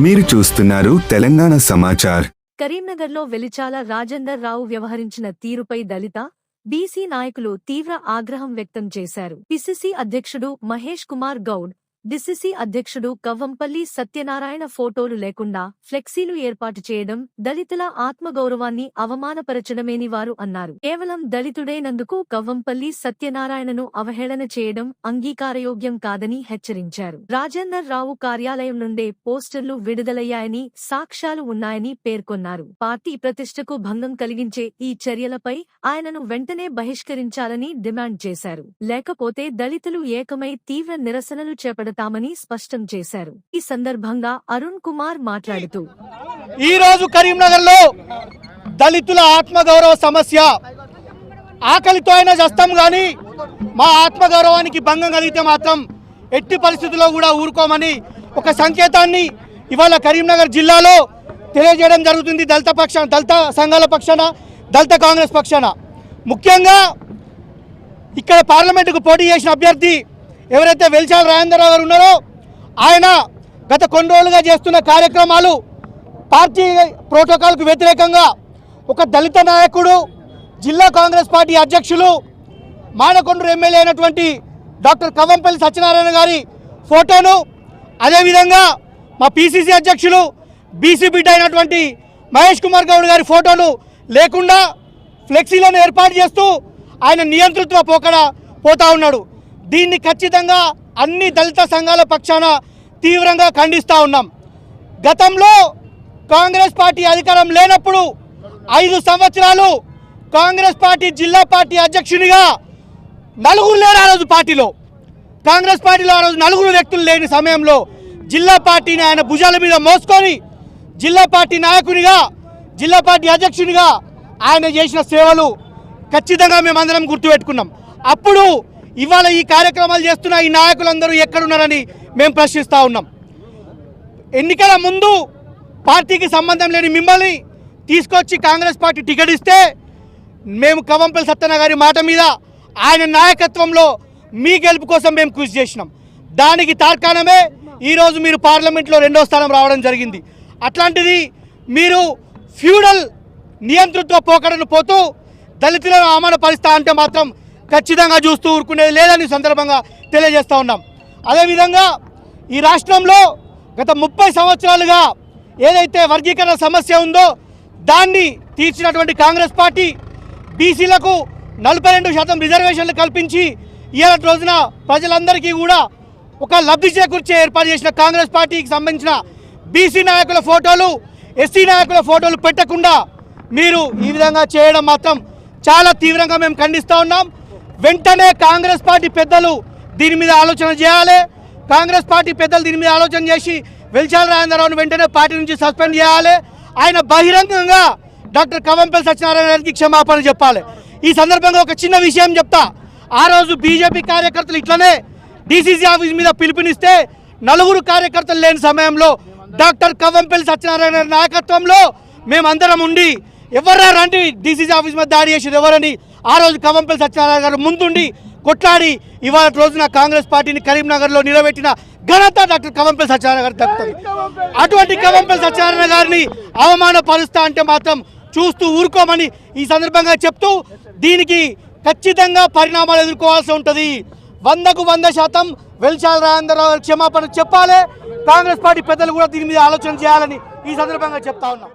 మీరు చూస్తున్నారు తెలంగాణ సమాచార్. కరీంనగర్లో వెలిచాల రాజేందర్ రావు వ్యవహరించిన తీరుపై దళిత బీసీ నాయకులు తీవ్ర ఆగ్రహం వ్యక్తం చేశారు. పిసిసి అధ్యక్షుడు మహేష్ కుమార్ గౌడ్ డిసిసి అధ్యక్షుడు కవ్వంపల్లి సత్యనారాయణ ఫోటోలు లేకుండా ఫ్లెక్సీలు ఏర్పాటు చేయడం దళితుల ఆత్మగౌరవాన్ని అవమానపరచడమేని వారు అన్నారు. కేవలం దళితుడైనందుకు కవ్వంపల్లి సత్యనారాయణను అవహేళన చేయడం అంగీకారయోగ్యం కాదని హెచ్చరించారు. రాజేందర్ రావు కార్యాలయం నుండే పోస్టర్లు విడుదలయ్యాయని సాక్ష్యాలు ఉన్నాయని పేర్కొన్నారు. పార్టీ ప్రతిష్టకు భంగం కలిగించే ఈ చర్యలపై ఆయనను వెంటనే బహిష్కరించాలని డిమాండ్ చేశారు. లేకపోతే దళితులు ఏకమై తీవ్ర నిరసనలు చేపడతామని స్పష్టం చేశారు. ఈ సందర్భంగా అరుణ్ కుమార్ మాట్లాడుతూ ఈ రోజు కరీంనగర్లో దళితుల ఆత్మగౌరవ సమస్య ఆకలితో అయినా చేస్తాం కానీ మా ఆత్మగౌరవానికి భంగం కలిగితే మాత్రం ఎట్టి పరిస్థితుల్లో కూడా ఊరుకోమని ఒక సంకేతాన్ని ఇవాళ కరీంనగర్ జిల్లాలో తెలియజేయడం జరుగుతుంది. దళిత పక్షాన దళిత సంఘాల పక్షాన దళిత కాంగ్రెస్ పక్షాన. ముఖ్యంగా ఇక్కడ పార్లమెంటుకు పోటీ చేసిన అభ్యర్థి ఎవరైతే వెలిచాల రాజేంద్రరావు గారు ఉన్నారో ఆయన గత కొన్ని రోజులుగా చేస్తున్న కార్యక్రమాలు పార్టీ ప్రోటోకాల్కు వ్యతిరేకంగా ఒక దళిత నాయకుడు జిల్లా కాంగ్రెస్ పార్టీ అధ్యక్షులు మానకొండూరు ఎమ్మెల్యే అయినటువంటి డాక్టర్ కవ్వంపల్లి సత్యనారాయణ గారి ఫోటోను అదేవిధంగా మా పిసిసి అధ్యక్షులు బీసీ బిడ్డ అయినటువంటి మహేష్ కుమార్ గౌడ్ గారి ఫోటోలు లేకుండా ఫ్లెక్సీలను ఏర్పాటు చేస్తూ ఆయన నియంతృత్వ పోకడ పోతా ఉన్నాడు. దీన్ని ఖచ్చితంగా అన్ని దళిత సంఘాల పక్షాన తీవ్రంగా ఖండిస్తూ ఉన్నాం. గతంలో కాంగ్రెస్ పార్టీ అధికారం లేనప్పుడు ఐదు సంవత్సరాలు కాంగ్రెస్ పార్టీ జిల్లా పార్టీ అధ్యక్షునిగా నలుగురు లేరు ఆ రోజు పార్టీలో. కాంగ్రెస్ పార్టీలో ఆ రోజు నలుగురు వ్యక్తులు లేని సమయంలో జిల్లా పార్టీని ఆయన భుజాల మీద మోసుకొని జిల్లా పార్టీ నాయకునిగా జిల్లా పార్టీ అధ్యక్షునిగా ఆయన చేసిన సేవలు ఖచ్చితంగా మేమందరం గుర్తుపెట్టుకున్నాం. అప్పుడు ఇవాళ ఈ కార్యక్రమాలు చేస్తున్న ఈ నాయకులందరూ ఎక్కడున్నారని మేము ప్రశ్నిస్తూ ఉన్నాం. ఎన్నికల ముందు పార్టీకి సంబంధం లేని మిమ్మల్ని తీసుకొచ్చి కాంగ్రెస్ పార్టీ టికెట్ ఇస్తే మేము కవంపల్లి సత్యన గారి మాట మీద ఆయన నాయకత్వంలో మీ గెలుపు కోసం మేము కృషి చేసినాం. దానికి తార్కాణమే ఈరోజు మీరు పార్లమెంట్లో రెండో స్థానం రావడం జరిగింది. అట్లాంటిది మీరు ఫ్యూడల్ నియంతృత్వ పోకడను పోతూ దళితులను అవమానపరుస్తా అంటే మాత్రం ఖచ్చితంగా చూస్తూ ఊరుకునేది లేదని సందర్భంగా తెలియజేస్తూ ఉన్నాం. అదేవిధంగా ఈ రాష్ట్రంలో గత ముప్పై సంవత్సరాలుగా ఏదైతే వర్గీకరణ సమస్య ఉందో దాన్ని తీర్చినటువంటి కాంగ్రెస్ పార్టీ బీసీలకు నలభై రెండు శాతం రిజర్వేషన్లు కల్పించి ఇవాళ రోజున ప్రజలందరికీ కూడా ఒక లబ్ధి చేకూర్చే ఏర్పాటు చేసిన కాంగ్రెస్ పార్టీకి సంబంధించిన బీసీ నాయకుల ఫోటోలు ఎస్సీ నాయకుల ఫోటోలు పెట్టకుండా మీరు ఈ విధంగా చేయడం మాత్రం చాలా తీవ్రంగా మేము ఖండిస్తూ ఉన్నాం. వెంటనే కాంగ్రెస్ పార్టీ పెద్దలు దీని మీద ఆలోచన చేయాలి. కాంగ్రెస్ పార్టీ పెద్దలు దీని మీద ఆలోచన చేసి వెల్చాల రాజేంద్రరావును వెంటనే పార్టీ నుంచి సస్పెండ్ చేయాలి. ఆయన బహిరంగంగా డాక్టర్ కవంపల్లి సత్యనారాయణ గారికి క్షమాపణ చెప్పాలి. ఈ సందర్భంగా ఒక చిన్న విషయం చెప్తా. ఆ రోజు బీజేపీ కార్యకర్తలు ఇట్లనే డీసీసీ ఆఫీస్ మీద పిలుపునిస్తే నలుగురు కార్యకర్తలు లేని సమయంలో డాక్టర్ కవంపల్లి సత్యనారాయణ నాయకత్వంలో మేమందరం ఉండి ఎవరా రండి డీసీసీ ఆఫీస్ మీద దాడి చేసేది ఎవరని ఆ రోజు కవంపల్లి సత్యనారాయణ గారు ముందుండి కొట్లాడి ఇవాళ రోజున కాంగ్రెస్ పార్టీని కరీంనగర్లో నిలబెట్టిన ఘనత డాక్టర్ కవంపల్లి సత్యనారాయణ గారు దక్కుతుంది అటువంటి కవంపల్లి సత్యనారాయణ గారిని అవమానపరుస్తా అంటే మాత్రం చూస్తూ ఊరుకోమని ఈ సందర్భంగా చెప్తూ దీనికి ఖచ్చితంగా పరిణామాలు ఎదుర్కోవాల్సి ఉంటుంది. వందకు వంద శాతం వెల్చాల రాజేంద్రరావు క్షమాపణ చెప్పాలి. కాంగ్రెస్ పార్టీ పెద్దలు కూడా దీని మీద ఆలోచన చేయాలని ఈ సందర్భంగా చెప్తా ఉన్నాం.